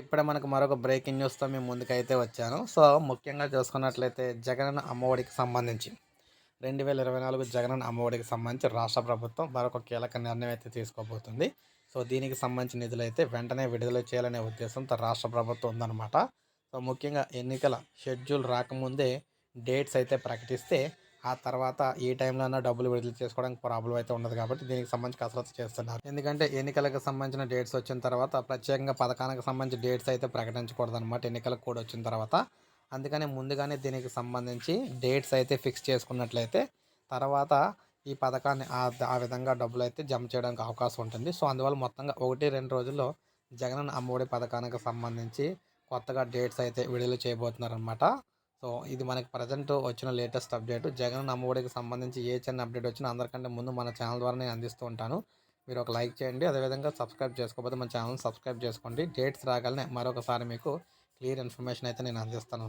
ఇప్పుడే మనకు మరొక బ్రేకింగ్ న్యూస్తో మేము ముందుకైతే వచ్చాను. సో ముఖ్యంగా చూసుకున్నట్లయితే జగనన్న అమ్మఒడికి సంబంధించి రెండు వేల ఇరవై నాలుగు జగనన్న అమ్మఒడికి సంబంధించి రాష్ట్ర ప్రభుత్వం మరొక కీలక నిర్ణయం అయితే తీసుకోబోతుంది. సో దీనికి సంబంధించిన నిధులు అయితే వెంటనే విడుదల చేయాలనే ఉద్దేశంతో రాష్ట్ర ప్రభుత్వం ఉందన్నమాట. సో ముఖ్యంగా ఎన్నికల షెడ్యూల్ రాకముందే డేట్స్ అయితే ప్రకటిస్తే ఆ తర్వాత ఈ టైంలో డబ్బులు విడుదల చేసుకోవడానికి ప్రాబ్లం అయితే ఉండదు కాబట్టి దీనికి సంబంధించి కసరత్తు చేస్తున్నారు. ఎందుకంటే ఎన్నికలకు సంబంధించిన డేట్స్ వచ్చిన తర్వాత ప్రత్యేకంగా పథకానికి సంబంధించి డేట్స్ అయితే ప్రకటించకూడదు అనమాట ఎన్నికలకు కూడా వచ్చిన తర్వాత. అందుకనే ముందుగానే దీనికి సంబంధించి డేట్స్ అయితే ఫిక్స్ చేసుకున్నట్లయితే తర్వాత ఈ పథకాన్ని ఆ విధంగా డబ్బులు అయితే జమ చేయడానికి అవకాశం ఉంటుంది. సో అందువల్ల మొత్తంగా ఒకటి రెండు రోజుల్లో జగన్ అమ్మఒడి పథకానికి సంబంధించి కొత్తగా డేట్స్ అయితే విడుదల చేయబోతున్నారనమాట సో ఇది మనకి ప్రజెంట్ వచ్చిన లేటెస్ట్ అప్డేట్. జగన్ అమ్మఒడికి సంబంధించి ఏ చిన్న అప్డేట్ వచ్చినా అందరికంటే ముందు మన ఛానల్ ద్వారా నేను అందిస్తూ ఉంటాను. మీరు ఒక లైక్ చేయండి అదేవిధంగా సబ్స్క్రైబ్ చేసుకోకపోతే మన ఛానల్ సబ్స్క్రైబ్ చేసుకోండి. డేట్స్ రాగానే మరొకసారి మీకు క్లియర్ ఇన్ఫర్మేషన్ అయితే నేను అందిస్తాను